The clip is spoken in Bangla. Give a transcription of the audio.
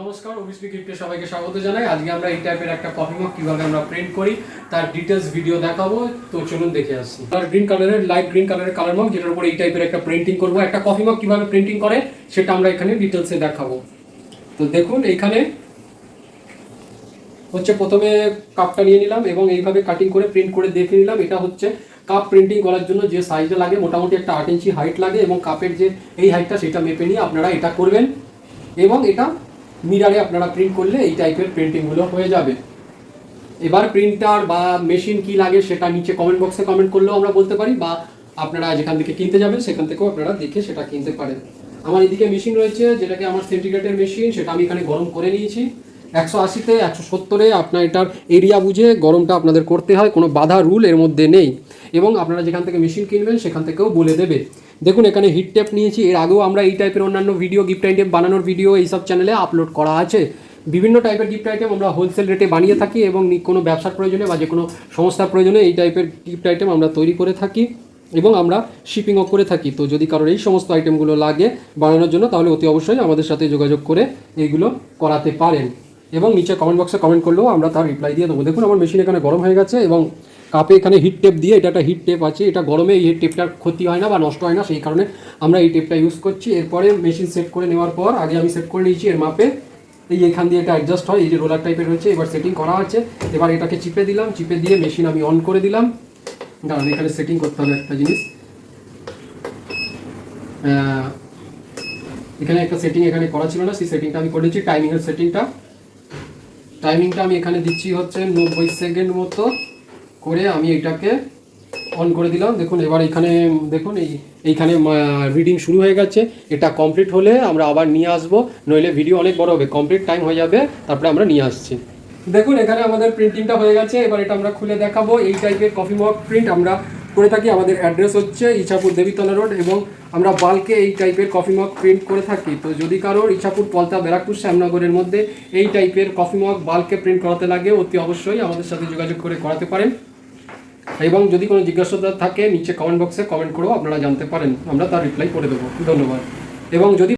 নমস্কার অভিষ্ণু গিফটে সবাইকে স্বাগত জানাই। আজকে আমরা এই টাইপের একটা কফি মগ কীভাবে আমরা প্রিন্ট করি, তার ডিটেলস ভিডিও দেখাবো। তো চলুন দেখে আসি। আর গ্রিন কালারের লাইট গ্রিন কালারের কালার মগ যেটার উপরে এই টাইপের একটা প্রিন্টিং করব। একটা কফি মগ কীভাবে প্রিন্টিং করে, সেটা আমরা এখানে ডিটেলসে দেখাবো। তো দেখুন, এখানে হচ্ছে প্রথমে কাপটা নিয়ে নিলাম এবং এইভাবে কাটিং করে প্রিন্ট করে দেখে নিলাম। এটা হচ্ছে কাপ প্রিন্টিং করার জন্য যে সাইজটা লাগে, মোটামুটি একটা আট ইঞ্চি হাইট লাগে এবং কাপের যে এই হাইটটা সেটা মেপে নিয়ে আপনারা এটা করবেন। এবং এটা মিরারে আপনারা প্রিন্ট করলে এই টাইপের প্রিন্টিংগুলো হয়ে যাবে। এবার প্রিন্টার বা মেশিন কি লাগে সেটা নিচে কমেন্ট বক্সে কমেন্ট করলেও আমরা বলতে পারি বা আপনারা যেখান থেকে কিনতে যাবেন সেখান থেকেও আপনারা দেখে সেটা কিনতে পারেন। আমার এদিকে মেশিন রয়েছে, যেটাকে আমার সেন্টিগ্রেটের মেশিন সেটা আমি এখানে গরম করে নিয়েছি। একশো আশিতে, একশো সত্তরে আপনার এটার এরিয়া বুঝে গরমটা আপনাদের করতে হয়, কোনো বাধা রুল এর মধ্যে নেই। এবং আপনারা যেখান থেকে মেশিন কিনবেন সেখান থেকেও বলে দেবে। দেখুন, এখানে হিট টেপ নিয়েছি। এর আগেও আমরা এই টাইপের অন্যান্য ভিডিও গিফট আইটেম বানানোর ভিডিও এইসব চ্যানেলে আপলোড করা আছে। বিভিন্ন টাইপের গিফট আইটেম আমরা হোলসেল রেটে বানিয়ে থাকি এবং কোনো ব্যবসার প্রয়োজনে বা যে কোনো সংস্থার প্রয়োজনে এই টাইপের গিফট আইটেম আমরা তৈরি করে থাকি এবং আমরা শিপিংও করে থাকি। তো যদি কারোর এই সমস্ত আইটেমগুলো লাগে বানানোর জন্য, তাহলে অতি অবশ্যই আমাদের সাথে যোগাযোগ করে এইগুলো করাতে পারেন। এবং নিচে কমেন্ট বক্সে কমেন্ট করলেও আমরা তার রিপ্লাই দিয়ে দেবো। দেখুন, আমার মেশিন এখানে গরম হয়ে গেছে এবং কাপে এখানে হিট টেপ দিয়ে এটা একটা হিট টেপ আছে, এটা গরমে এই টেপটার ক্ষতি হয় না বা নষ্ট হয় না, সেই কারণে আমরা এই টেপটা ইউজ করছি। এরপরে মেশিন সেট করে নেওয়ার পর আগে আমি সেট করে নিয়েছি এর মাপে। এই এখান দিয়ে এটা অ্যাডজাস্ট হয়, এই যে রোলার টাইপের রয়েছে এবার সেটিং করা আছে। এবার এটাকে চিপে দিলাম, চিপে দিয়ে মেশিন আমি অন করে দিলাম। দাঁড়ান, এখানে সেটিং করতে হবে একটা জিনিস। এখানে একটা সেটিং এখানে করা ছিল না, সেই সেটিংটা আমি করেছি টাইমিংয়ের সেটিংটা টাইমিংটা আমি এখানে দিচ্ছি হচ্ছে নব্বই সেকেন্ড মতো। করে আমি এটাকে অন করে দিলাম। দেখুন, এবার এখানে, দেখুন, এই, এইখানে রিডিং শুরু হয়ে গেছে। এটা কমপ্লিট হলে আমরা আবার নিয়ে আসব। নইলে ভিডিও অনেক বড় হবে। কমপ্লিট টাইম হয়ে যাবে। তারপরে আমরা নিয়ে আসছি। দেখুন, এখানে আমাদের প্রিন্টিংটা হয়ে গেছে। এবার এটা আমরা খুলে দেখাবো। এই টাইপের কফি মগ প্রিন্ট আমরা করে থাকি। আমাদের অ্যাড্রেস হচ্ছে ইছাপুর দেবীতলা রোড এবং আমরা বাল্কে এই টাইপের কফি মগ প্রিন্ট করে থাকি। তো যদি কারোর ইছাপুর, পলতা, ব্যারাকপুর, শ্যামনগরের মধ্যে এই টাইপের কফি মগ বাল্কে প্রিন্ট করাতে লাগে, অতি অবশ্যই আমাদের সাথে যোগাযোগ করে করাতে পারেন। এবং যদি কোনো জিজ্ঞাসা থাকে, নিচে কমেন্ট বক্সে কমেন্ট করেও আপনারা জানতে পারেন। আমরা তার রিপ্লাই করে দেবো। ধন্যবাদ। এবং যদি